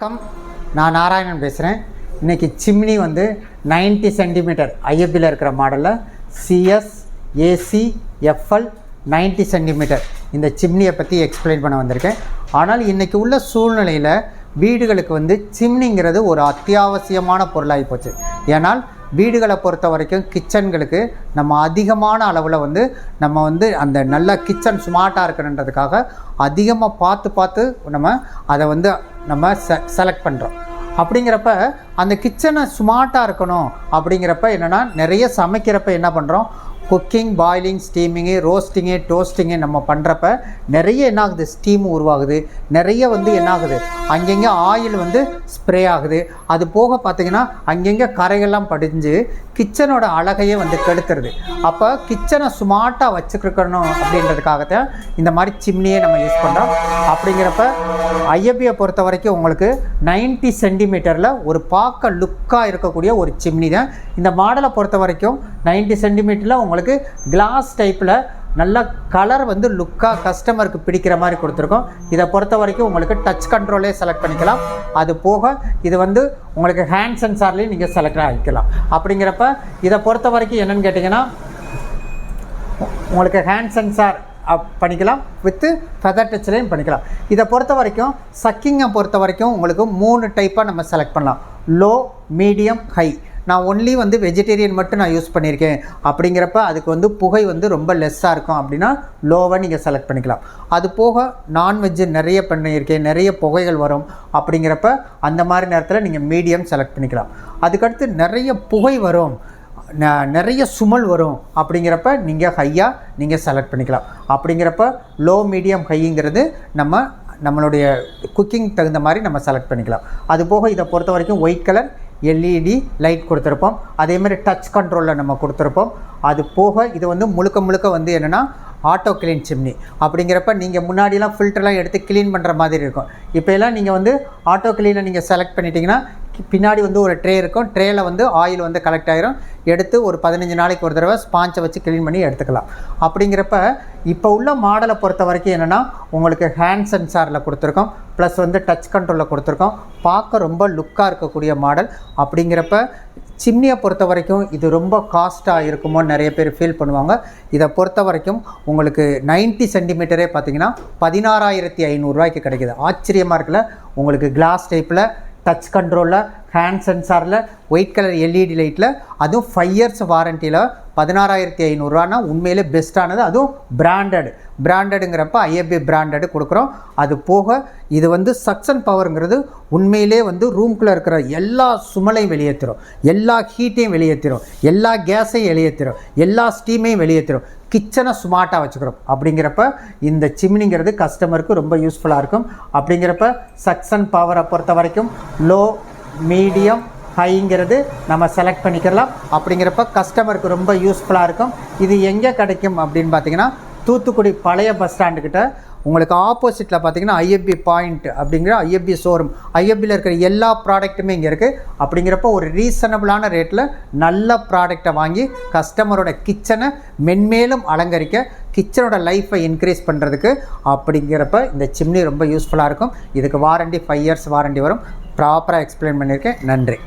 வணக்கம். நான் நாராயணன் பேசுகிறேன் இன்றைக்கி சிம்னி வந்து 90 சென்டிமீட்டர் ஐஎப்பியில் இருக்கிற மாடலில் சிஎஸ் ஏசி எஃப்எல் 90 சென்டிமீட்டர். இந்த சிம்னியை பற்றி எக்ஸ்பிளைன் பண்ண வந்திருக்கேன். ஆனால் இன்றைக்கி உள்ள சூழ்நிலையில் வீடுகளுக்கு வந்து சிம்னிங்கிறது ஒரு அத்தியாவசியமான பொருளாகி போச்சு. ஏன்னால் வீடுகளை பொறுத்த வரைக்கும் கிச்சன்களுக்கு நம்ம அதிகமான அளவில் வந்து நம்ம வந்து அந்த நல்ல கிச்சன் ஸ்மார்ட்டாக இருக்கணுன்றதுக்காக அதிகமாக பார்த்து பார்த்து நம்ம அதை வந்து நம்ம செ செலக்ட் பண்ணுறோம் அப்படிங்கிறப்ப அந்த கிச்சனை ஸ்மார்ட்டாக இருக்கணும் அப்படிங்கிறப்ப என்னென்னா நிறைய சமைக்கிறப்ப என்ன பண்ணுறோம் cooking boiling steaming roasting toasting நம்ம பண்ணுறப்ப நிறைய என்ன ஆகுது? ஸ்டீம் உருவாகுது. நிறைய வந்து என்ன ஆகுது? அங்கங்கே ஆயில் வந்து ஸ்ப்ரே ஆகுது. அது போக பார்த்தீங்கன்னா அங்கங்கே கரைகள்லாம் படிஞ்சு கிச்சனோட அழகையே வந்து கெடுத்துருது. அப்போ கிச்சனை ஸ்மார்ட்டாக வச்சுருக்கணும் அப்படின்றதுக்காகத்தான் இந்த மாதிரி சிம்னியை நம்ம யூஸ் பண்ணுறோம் அப்படிங்கிறப்ப ஐஎப்பியை பொறுத்த வரைக்கும் உங்களுக்கு 90 சென்டிமீட்டரில் ஒரு பார்க்க லுக்காக இருக்கக்கூடிய ஒரு சிம்னி தான். இந்த மாடலை பொறுத்த வரைக்கும் 90 சென்டிமீட்டரில் உங்களுக்கு கிளாஸ் டைப்பில் நல்ல கலர் வந்து லுக்காக கஸ்டமருக்கு பிடிக்கிற மாதிரி கொடுத்துருக்கோம். இதை பொறுத்த வரைக்கும் உங்களுக்கு டச் கண்ட்ரோலே செலக்ட் பண்ணிக்கலாம். அது போக இது வந்து உங்களுக்கு ஹேண்ட் சென்சார்லேயும் நீங்கள் செலக்ட் ஆகிக்கலாம். அப்படிங்கிறப்ப இதை பொறுத்த வரைக்கும் என்னென்னு கேட்டிங்கன்னா உங்களுக்கு ஹேண்ட் சென்சார் பண்ணிக்கலாம். வித்து ஃபெதர் டச்லேயும் பண்ணிக்கலாம். இதை பொறுத்த வரைக்கும் சக்கிங்கை பொறுத்த வரைக்கும் உங்களுக்கு மூணு டைப்பாக நம்ம செலக்ட் பண்ணலாம். லோ மீடியம் ஹை நான் ஒன்லி வந்து வெஜிடேரியன் மட்டும் நான் யூஸ் பண்ணியிருக்கேன். அப்படிங்கிறப்ப அதுக்கு வந்து புகை வந்து ரொம்ப லெஸ்ஸாக இருக்கும். அப்படின்னா லோவாக நீங்கள் செலக்ட் பண்ணிக்கலாம். அது போக நான்வெஜ்ஜு நிறைய பண்ணியிருக்கேன். நிறைய புகைகள் வரும். அப்படிங்கிறப்ப அந்த மாதிரி நேரத்தில் நீங்கள் மீடியம் செலக்ட் பண்ணிக்கலாம். அதுக்கடுத்து நிறைய புகை வரும். ந- நிறைய சுமல் வரும். அப்படிங்கிறப்ப நீங்கள் ஹையாக நீங்கள் செலக்ட் பண்ணிக்கலாம். அப்படிங்கிறப்ப லோ மீடியம் ஹைங்கிறது நம்ம நம்மளுடைய குக்கிங் தகுந்த மாதிரி நம்ம செலக்ட் பண்ணிக்கலாம். அது போக இதை பொறுத்த வரைக்கும் ஒயிட் கலர் எல்இடி லைட் கொடுத்துருப்போம். அதே மாதிரி டச் கண்ட்ரோலில் நம்ம கொடுத்துருப்போம். அது போக இது வந்து முழுக்க முழுக்க வந்து என்னென்னா ஆட்டோ கிளீன் சிம்னி அப்படிங்கிறப்ப நீங்கள் முன்னாடிலாம் ஃபில்டர்லாம் எடுத்து க்ளீன் பண்ணுற மாதிரி இருக்கும். இப்போ எல்லாம் நீங்கள் வந்து ஆட்டோ கிளீனை நீங்கள் செலக்ட் பண்ணிட்டீங்கன்னா பின்னாடி வந்து ஒரு ட்ரே இருக்கும். ட்ரேயில் வந்து ஆயில் வந்து கலெக்ட் ஆகிரும் எடுத்து ஒரு பதினஞ்சு நாளைக்கு ஒரு தடவை ஸ்பாஞ்சை வச்சு க்ளீன் பண்ணி எடுத்துக்கலாம். அப்படிங்கிறப்ப இப்போ உள்ள மாடலை பொறுத்த வரைக்கும் என்னென்னா உங்களுக்கு ஹேண்ட் சென்சாரில் கொடுத்துருக்கோம். ப்ளஸ் வந்து டச் கண்ட்ரோலில் கொடுத்துருக்கோம். பார்க்க ரொம்ப லுக்காக இருக்கக்கூடிய மாடல் அப்படிங்கிறப்ப சிம்னியை பொறுத்த வரைக்கும் இது ரொம்ப காஸ்ட்டாக இருக்குமோ நிறைய பேர் ஃபீல் பண்ணுவாங்க. இதை பொறுத்த வரைக்கும் உங்களுக்கு 90 சென்டிமீட்டரே பார்த்தீங்கன்னா பதினாறாயிரத்தி ஐநூறுரூவாய்க்கு கிடைக்குது. ஆச்சரியமாக இருக்குல்ல? உங்களுக்கு கிளாஸ் டைப்பில் டச் கண்ட்ரோலில் ஹேண்ட் சென்சாரில் ஒயிட் கலர் எல்இடி லைட்டில் அதுவும் ஃபைவ் இயர்ஸ் வாரண்டியில் பதினாறாயிரத்தி ஐநூறுரூவானா உண்மையிலே பெஸ்ட்டானது அதுவும் பிராண்டட் பிராண்டடுங்கிறப்ப ஐஎஃபி பிராண்டடு கொடுக்குறோம். அது போக இது வந்து சக்ஷன் பவருங்கிறது உண்மையிலே வந்து ரூம்குள்ளே இருக்கிற எல்லா சுமலையும் வெளியேற்றிடும் எல்லா ஹீட்டையும் வெளியேற்றிடும் எல்லா கேஸையும் வெளியேற்றிடும் எல்லா ஸ்டீமையும் வெளியேற்றிடும் கிச்சனை ஸ்மார்ட்டாக வச்சுக்கிறோம். அப்படிங்கிறப்ப இந்த சிம்னிங்கிறது கஸ்டமருக்கு ரொம்ப யூஸ்ஃபுல்லாக இருக்கும். அப்படிங்கிறப்ப சக்சன் பவரை பொறுத்த வரைக்கும் லோ மீடியம் ஹைங்கிறது நம்ம செலக்ட் பண்ணிக்கலாம். அப்படிங்கிறப்ப கஸ்டமருக்கு ரொம்ப யூஸ்ஃபுல்லாக இருக்கும். இது எங்கே கிடைக்கும் அப்படின்னு பார்த்தீங்கன்னா தூத்துக்குடி பழைய பஸ் ஸ்டாண்டுக்கிட்ட உங்களுக்கு ஆப்போசிட்டில் பார்த்தீங்கன்னா ஐஎஃப்பி பாயிண்ட் அப்படிங்கிற ஐஎஃப்பி ஷோரூம் ஐஎப்பியில் இருக்கிற எல்லா ப்ராடக்ட்டுமே இங்கே இருக்குது அப்படிங்கிறப்ப ஒரு ரீசனபிளான ரேட்டில் நல்ல ப்ராடக்டை வாங்கி கஸ்டமரோட கிச்சனை மென்மேலும் அலங்கரிக்க கிச்சனோட லைஃப்பை இன்க்ரீஸ் பண்ணுறதுக்கு அப்படிங்கிறப்ப இந்த சிம்னி ரொம்ப யூஸ்ஃபுல்லாக இருக்கும். இதுக்கு வாரண்டி ஃபைவ் இயர்ஸ் வாரண்டி வரும். ப்ராப்பராக எக்ஸ்பிளைன் பண்ணியிருக்கேன். நன்றி.